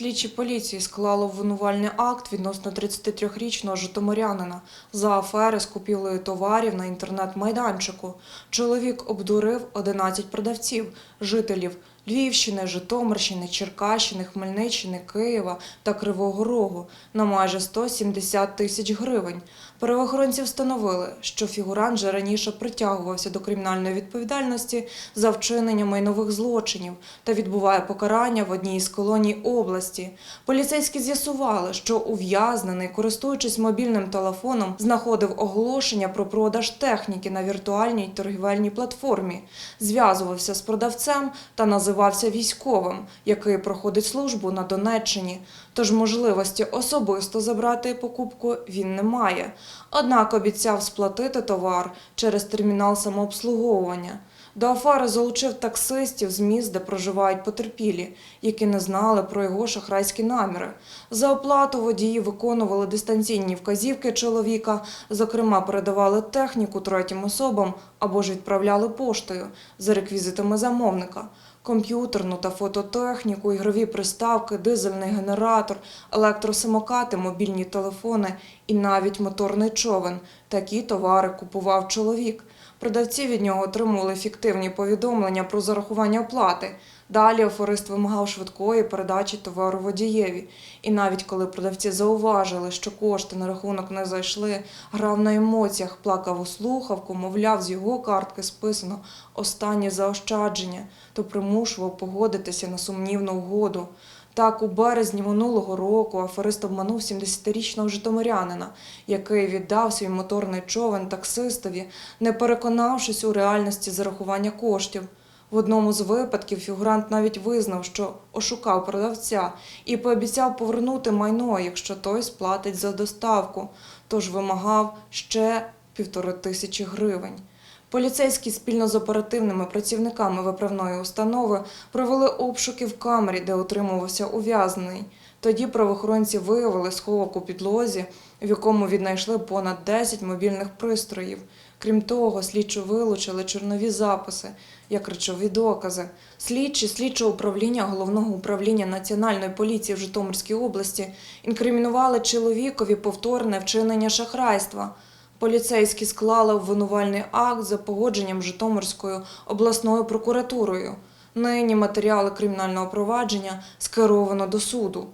Слідчі поліції склали обвинувальний акт відносно 33-річного житомирянина за афери з купівлею товарів на інтернет-майданчику. Чоловік обдурив 11 продавців, жителів Львівщини, Житомирщини, Черкащини, Хмельниччини, Києва та Кривого Рогу на майже 170 тисяч гривень. Правоохоронці встановили, що фігурант вже раніше притягувався до кримінальної відповідальності за вчинення майнових злочинів та відбуває покарання в одній із колоній області. Поліцейські з'ясували, що ув'язнений, користуючись мобільним телефоном, знаходив оголошення про продаж техніки на віртуальній торгівельній платформі, зв'язувався з продавцем та називався військовим, який проходить службу на Донеччині. Тож можливості особисто забрати покупку він не має. Однак обіцяв сплатити товар через термінал самообслуговування. До афари залучив таксистів з міст, де проживають потерпілі, які не знали про його шахрайські наміри. За оплату водії виконували дистанційні вказівки чоловіка, зокрема, передавали техніку третім особам або ж відправляли поштою за реквізитами замовника. Комп'ютерну та фототехніку, ігрові приставки, дизельний генератор, електросамокати, мобільні телефони і навіть моторний човен. Такі товари купував чоловік. Продавці від нього отримували фіктивні повідомлення про зарахування оплати. Далі аферист вимагав швидкої передачі товару водієві. І навіть коли продавці зауважили, що кошти на рахунок не зайшли, грав на емоціях, плакав у слухавку, мовляв, з його картки списано останнє заощадження, то примушував погодитися на сумнівну угоду. Так, у березні минулого року аферист обманув 70-річного житомирянина, який віддав свій моторний човен таксистові, не переконавшись у реальності зарахування коштів. В одному з випадків фігурант навіть визнав, що ошукав продавця і пообіцяв повернути майно, якщо той сплатить за доставку, тож вимагав ще півтори тисячі гривень. Поліцейські спільно з оперативними працівниками виправної установи провели обшуки в камері, де утримувався ув'язнений. Тоді правоохоронці виявили сховок у підлозі, в якому віднайшли понад 10 мобільних пристроїв. Крім того, слідчо вилучили чорнові записи як речові докази. Слідчі слідчого управління головного управління Національної поліції в Житомирській області інкримінували чоловікові повторне вчинення шахрайства. Поліцейські склали обвинувальний акт за погодженням Житомирською обласною прокуратурою. Нині матеріали кримінального провадження скеровано до суду.